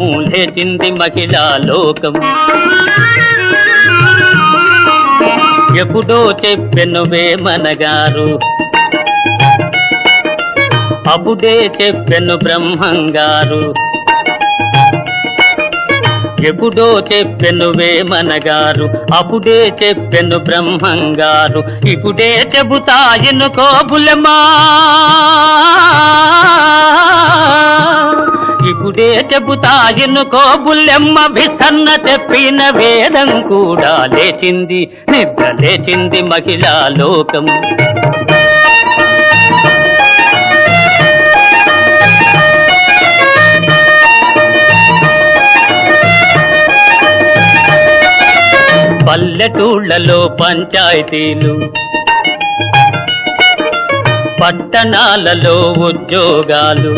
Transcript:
లేచింది మహిళా లోకం. ఎప్పుడో చెప్పెనువే మనగారు అప్పుడే చెప్పెను బ్రహ్మంగారు. ఎప్పుడో చెప్పెనువే మనగారు అప్పుడే చెప్పెను బ్రహ్మంగారు. ఇప్పుడే చెబుతా ఎన్నుకో బులమా ఇప్పుడే చెబుతా ఎన్నుకో బుల్లెమ్మ విసన్న చెప్పిన వేదం కూడా లేచింది నిద్ర లేచింది మహిళా లోకం. పల్లెటూళ్ళలో పంచాయతీలు పట్టణాలలో ఉద్యోగాలు